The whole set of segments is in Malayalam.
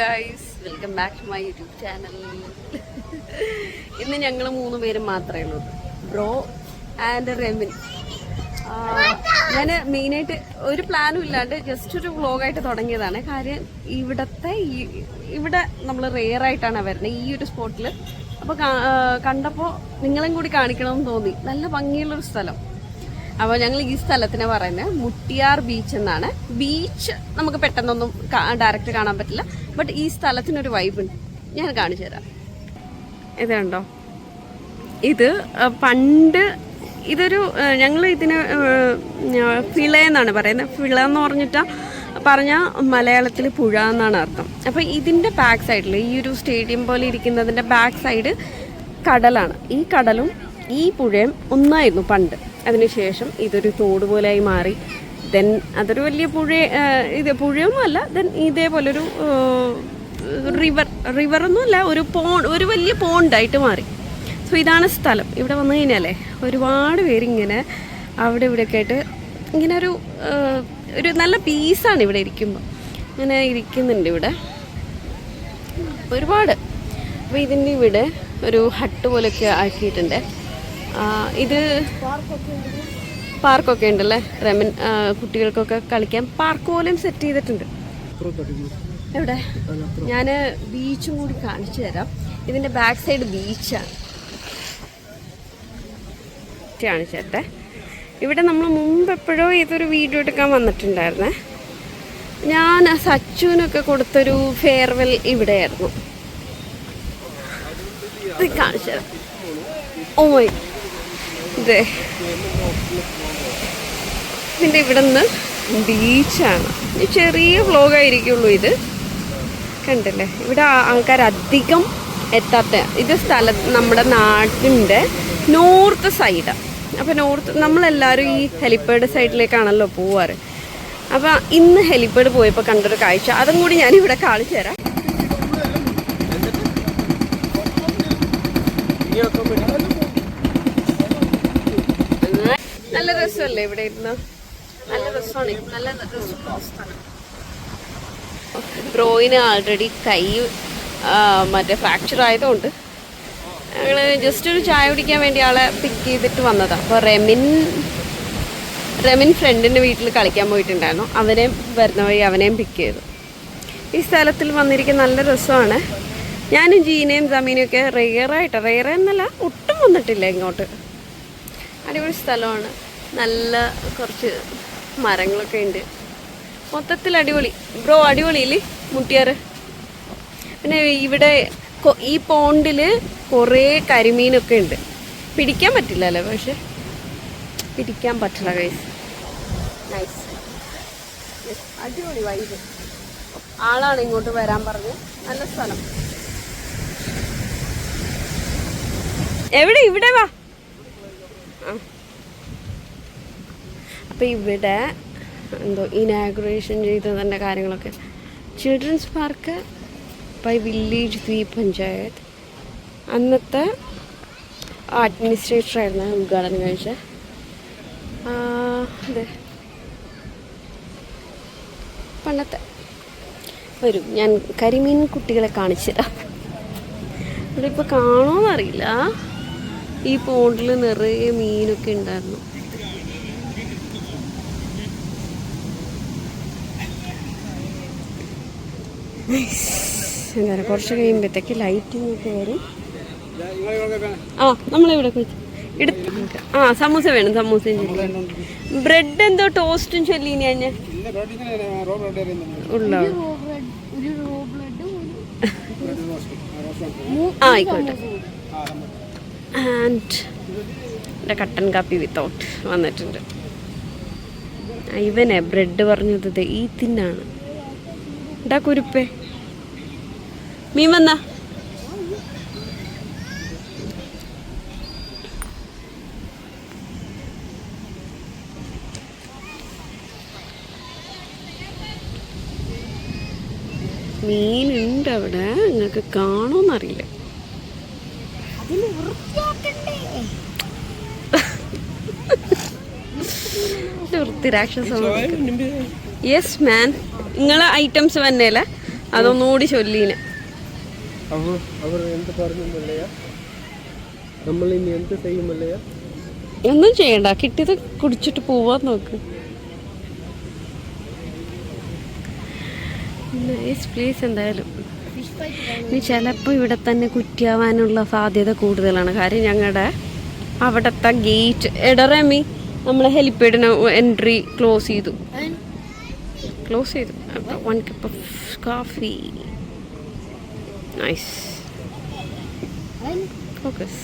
Guys welcome back to my YouTube channel ഇന്ന് ഞങ്ങൾ മൂന്ന് പേരും മാത്രമേ ഉള്ളൂ. ബ്രോ ആൻഡ് റെമിൻ ഞാൻ മെയിനായിട്ട് ഒരു പ്ലാനും ഇല്ലാണ്ട് ജസ്റ്റ് ഒരു വ്ളോഗായിട്ട് തുടങ്ങിയതാണ്. കാര്യം ഇവിടത്തെ ഇവിടെ നമ്മൾ റെയർ ആയിട്ടാണ് വരുന്നത് ഈ ഒരു സ്പോട്ടിൽ അപ്പോൾ കണ്ടപ്പോൾ നിങ്ങളെയും കൂടി കാണിക്കണമെന്ന് തോന്നി. നല്ല ഭംഗിയുള്ളൊരു സ്ഥലം. അപ്പോൾ ഞങ്ങൾ ഈ സ്ഥലത്തിനെ പറയുന്നത് മുട്ടിയാർ ബീച്ച് എന്നാണ്. ബീച്ച് നമുക്ക് പെട്ടെന്നൊന്നും ഡയറക്റ്റ് കാണാൻ പറ്റില്ല. ബട്ട് ഈ സ്ഥലത്തിനൊരു ഉണ്ട്. ഞാൻ കാണിച്ചു തരാം. ഇത് കണ്ടോ? ഇത് പണ്ട് ഇതൊരു ഞങ്ങൾ ഇതിന് ഫിള എന്നാണ് പറയുന്നത് ഫിള എന്ന് പറഞ്ഞിട്ടാ പറഞ്ഞ മലയാളത്തിൽ പുഴ എന്നാണ് അർത്ഥം. അപ്പോൾ ഇതിന്റെ ബാക്ക് സൈഡിൽ ഈ ഒരു സ്റ്റേഡിയം പോലെ ഇരിക്കുന്നതിന്റെ ബാക്ക് സൈഡ് കടലാണ്. ഈ കടലും ഈ പുഴയും ഒന്നായിരുന്നു പണ്ട്. അതിനുശേഷം ഇതൊരു തോട് പോലെയായി മാറി. ദെൻ അതൊരു വലിയ പുഴ ഇത് പുഴയൊന്നും അല്ല. ദെൻ ഇതേപോലൊരു റിവർ റിവറൊന്നുമല്ല ഒരു പോ ഒരു വലിയ പോണ്ടായിട്ട് മാറി. സോ ഇതാണ് സ്ഥലം. ഇവിടെ വന്നു കഴിഞ്ഞാലേ ഒരുപാട് പേരിങ്ങനെ അവിടെ ഇവിടെയൊക്കെ ആയിട്ട് ഇങ്ങനെ ഒരു ഒരു നല്ല പീസാണ് ഇവിടെ ഇരിക്കുമ്പോൾ ഇങ്ങനെ ഇരിക്കുന്നുണ്ട് ഇവിടെ. ഒരുപാട്. അപ്പോൾ ഇതിന്റെ ഇവിടെ ഒരു ഹട്ട് പോലെയൊക്കെ ആക്കിയിട്ടുണ്ട്. ഇത് പാർക്കൊക്കെ ഉണ്ടല്ലേ? റെമൻ കുട്ടികൾക്കൊക്കെ കളിക്കാൻ പാർക്ക് പോലെയും സെറ്റ് ചെയ്തിട്ടുണ്ട്. എവിടെ? ഞാൻ ബീച്ചും കൂടി കാണിച്ചു തരാം. ഇതിന്റെ ബാക്ക് സൈഡ് ബീച്ചാണ് കാണിച്ചു ഇവിടെ നമ്മൾ മുമ്പ് എപ്പോഴോ ഇതൊരു വീഡിയോ എടുക്കാൻ വന്നിട്ടുണ്ടായിരുന്നേ. ഞാൻ സച്ചുവിനൊക്കെ കൊടുത്തൊരു ഫെയർവെൽ ഇവിടെയായിരുന്നു. കാണിച്ചു തരാം. ഓ മൈ ഇതേ ഇതിന്റെ ഇവിടെ നിന്ന് ബീച്ചാണ് ചെറിയ വ്ലോഗായിരിക്കുള്ളൂ ഇത്. കണ്ടില്ലേ? ഇവിടെ ആൾക്കാർ അധികം എത്താത്ത ഇത് സ്ഥല നമ്മുടെ നാട്ടിന്റെ നോർത്ത് സൈഡാണ് അപ്പോൾ നോർത്ത് നമ്മളെല്ലാവരും ഈ ഹെലിപ്പാഡ് സൈഡിലേക്കാണല്ലോ പോവാറ്. അപ്പോൾ ഇന്ന് ഹെലിപ്പാഡ് പോയപ്പോൾ കണ്ടൊരു കാഴ്ച. അതും കൂടി ഞാനിവിടെ കാണിച്ചു തരാം നല്ല രസമല്ലേ ഇവിടെ ഇരുന്ന്? നല്ല രസമാണ്. നല്ല ബ്രോയിന് ആൾറെഡി കൈ മറ്റേ ഫ്രാക്ചർ ആയതുകൊണ്ട് ഞങ്ങൾ ജസ്റ്റ് ഒരു ചായ കുടിക്കാൻ വേണ്ടി ആളെ പിക്ക് ചെയ്തിട്ട് വന്നതാണ് അപ്പോൾ റെമിൻ റെമിൻ ഫ്രണ്ടിന്റെ വീട്ടിൽ കളിക്കാൻ പോയിട്ടുണ്ടായിരുന്നു. അവനെയും വരുന്ന വഴി അവനെയും പിക്ക് ചെയ്തു. ഈ സ്ഥലത്തിൽ വന്നിരിക്കുന്ന നല്ല രസമാണ്. ഞാനും ജീനയും ജമീനും ഒക്കെ റെയറായിട്ട് റെയർ എന്നല്ല ഒട്ടും വന്നിട്ടില്ല ഇങ്ങോട്ട്. അടിപൊളി സ്ഥലമാണ്. നല്ല കുറച്ച് മരങ്ങളൊക്കെ ഉണ്ട്. മൊത്തത്തിൽ അടിപൊളി. ബ്രോ അടിപൊളിയില്ലേ? മുട്ടിയാറ്. പിന്നെ ഇവിടെ ഈ പോണ്ടിൽ കുറേ കരിമീനൊക്കെ ഉണ്ട്. പിടിക്കാൻ പറ്റില്ലല്ലോ പക്ഷെ. പിടിക്കാൻ പറ്റില്ല കൈസ് നൈസ് അടിപൊളി വൈബ് ആളാണ് ഇങ്ങോട്ട് വരാൻ പറഞ്ഞു. നല്ല സ്ഥലം. എവിടെ? ഇവിടെ വാ. അപ്പോൾ ഇവിടെ എന്തോ ഇനാഗുറേഷൻ ചെയ്തതിന്റെ കാര്യങ്ങളൊക്കെ. ചിൽഡ്രൻസ് പാർക്ക് ബൈ വില്ലേജ് ദ്വീപ് പഞ്ചായത്ത് അന്നത്തെ അഡ്മിനിസ്ട്രേറ്റർ ആയിരുന്നു ഉദ്ഘാടനം കഴിച്ച അതെ. പണ്ടത്തെ വരും ഞാൻ കരിമീൻ കുട്ടികളെ കാണിച്ചു തരാം. ഇവിടെ ഇപ്പോൾ കാണുമെന്നറിയില്ല ഈ പോണ്ടിൽ നിറയെ മീനൊക്കെ ഉണ്ടായിരുന്നു. എന്താ കുറച്ച് കഴിയുമ്പോഴത്തേക്ക് ലൈറ്റിംഗ് ഒക്കെ വരും. ആ നമ്മളിവിടെ എടുത്ത് ആ സമൂസ വേണം സമൂസയും ബ്രെഡ് എന്തോ ടോസ്റ്റും ചൊല്ലി ഞാൻ ഉള്ള? ആയിക്കോട്ടെ. കട്ടൻ കാപ്പി വിത്തൗട്ട് വന്നിട്ടുണ്ട്. ഇവനെ ബ്രെഡ് പറഞ്ഞത് ഈ തിന്നാണ് ഇടാ കുരുപ്പേ. മീൻ വന്ന. മീനുണ്ട് അവിടെ നിങ്ങൾക്ക് കാണുമെന്നറിയില്ല രാക്ഷസം യെസ് മാൻ നിങ്ങളെ ഐറ്റംസ് വന്നേല. അതൊന്നുകൂടി ചൊല്ലീന്. അവർ അവർ എന്ത് പറഞ്ഞു മല്ലയ നമ്മൾ ഇനി എന്ത് ചെയ്യും ഒന്നും ചെയ്യണ്ട. കിട്ടിയത് കുടിച്ചിട്ട് പോവാൻ നോക്ക്. നൈസ് പ്ലേസ് എന്തായാലും. ഇനി ചിലപ്പോൾ ഇവിടെ തന്നെ കുറ്റിയാവാനുള്ള സാധ്യത കൂടുതലാണ്. കാര്യം ഞങ്ങളുടെ അവിടത്തെ ഗേറ്റ് എടറമി നമ്മൾ ഹെലിപ്പേഡിന് എൻട്രി ക്ലോസ് ചെയ്തു. ക്ലോസ് ചെയ്തു. അപ്പോൾ one cup of coffee nice focus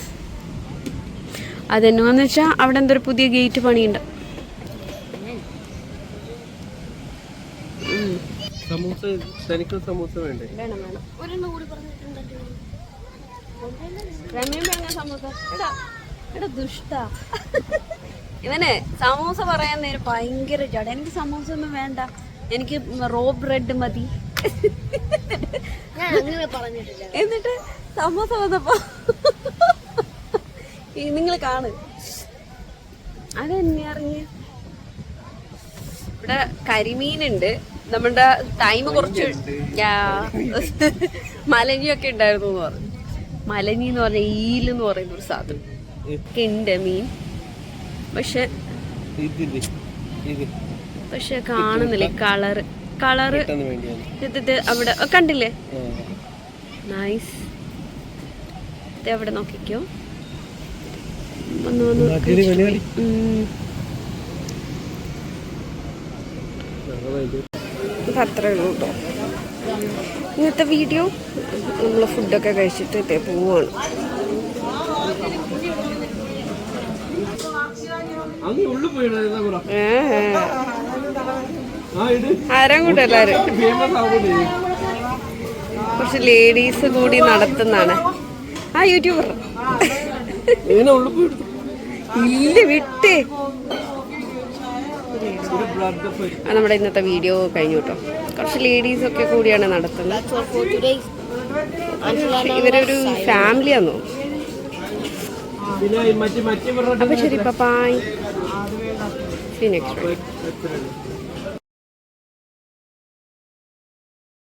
അതെന്നുവെന്ന് വെച്ചാൽ അവിടെ എന്തൊരു പുതിയ ഗേറ്റ് പണിയുണ്ട്. സമൂസ തനിക്ക് സമൂസ വേണ്ടേ? വേണം വേണം. ഒരെണ്ണം കൂടി എടാ ദുഷ്ട. ഇവനെ സമൂസ പറയാൻ നേരം ഭയങ്കര ജട എനിക്ക് സമൂസ ഒന്നും വേണ്ട. എനിക്ക് റോ ബ്രെഡ് മതി. എന്നിട്ട് സമൂസ വന്നപ്പോ നിങ്ങൾ കാണ്. അതെന്നെ അറിഞ്ഞ്. ഇവിടെ കരിമീനുണ്ട്. നമ്മുടെ ടൈം കുറച്ച് മലനിയൊക്കെ മലഞ്ഞിയൊക്കെ ഉണ്ടായിരുന്നു എന്ന് പറഞ്ഞു. മലനി എന്ന് പറഞ്ഞ ഈൽ എന്ന് പറയുന്ന ഒരു സാധനം. ഒക്കെ ഉണ്ട് മീൻ. പക്ഷെ പക്ഷെ കാണുന്നില്ല കളറ്. കളറ് അവിടെ കണ്ടില്ലേ? നൈസ് ഇത് അവിടെ നോക്കിക്കോ. ഒന്ന് അത്രേ ഉള്ളൂ കേട്ടോ ഇന്നത്തെ വീഡിയോ നമ്മൾ ഫുഡൊക്കെ കഴിച്ചിട്ട് ഇതേ പോവാണ്. ഏ, ആരാം കൂടെ എല്ലാരും? ഫേമസ് കുറച്ച് ലേഡീസ് കൂടി നടത്തുന്നതാണ്. ആ യൂട്യൂബർ ഇല്ല വിട്ടേ. നമ്മുടെ ഇന്നത്തെ വീഡിയോ കഴിഞ്ഞു കേട്ടോ. കുറച്ച് ലേഡീസ് ഒക്കെ കൂടിയാണ് നടത്തുന്നത്. ഇവരൊരു ഫാമിലിയാന്ന് തോന്നുന്നു. അപ്പൊ ശരി ബൈ സി നെക്സ്റ്റ്